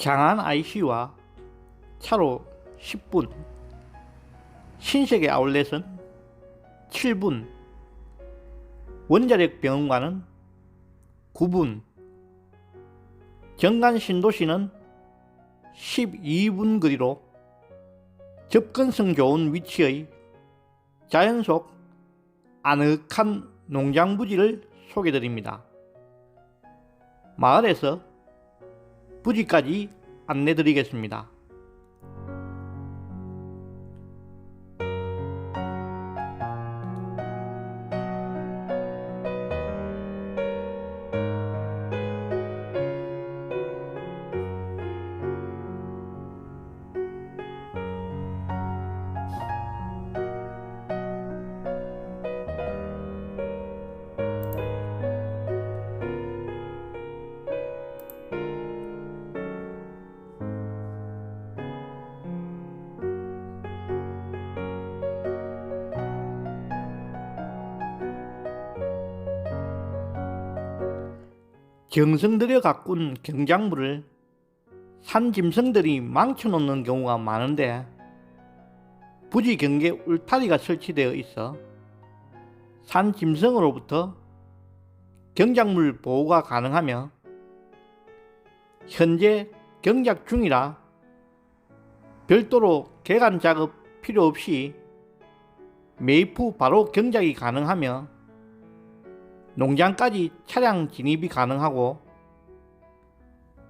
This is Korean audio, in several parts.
장안 IC와 차로 10분, 신세계 아울렛은 7분, 원자력 병원과는 9분, 정관 신도시는 12분 거리로 접근성 좋은 위치의 자연 속 아늑한 농장 부지를 소개드립니다. 마을에서 부지까지 안내드리겠습니다. 정성 들여 가꾼 경작물을 산 짐승들이 망쳐놓는 경우가 많은데 부지 경계 울타리가 설치되어 있어 산 짐승으로부터 경작물 보호가 가능하며 현재 경작 중이라 별도로 개간 작업 필요 없이 매입 후 바로 경작이 가능하며 농장까지 차량 진입이 가능하고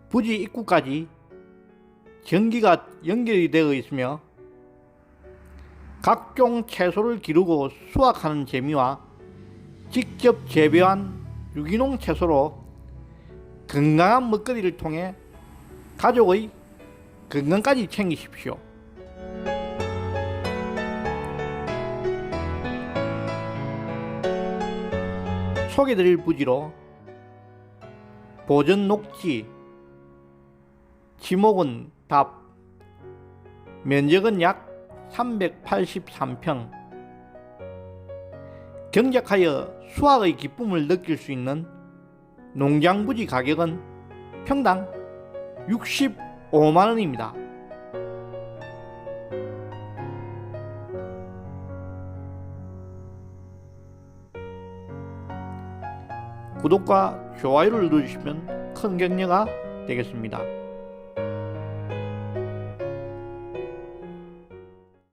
부지 입구까지 전기가 연결이 되어 있으며 각종 채소를 기르고 수확하는 재미와 직접 재배한 유기농 채소로 건강한 먹거리를 통해 가족의 건강까지 챙기십시오. 소개드릴 부지로 보전 녹지 지목은 답 면적은 약 383평 경작하여 수확의 기쁨을 느낄 수 있는 농장 부지 가격은 평당 65만 원입니다. 구독과 좋아요를 눌러주시면 큰 격려가 되겠습니다.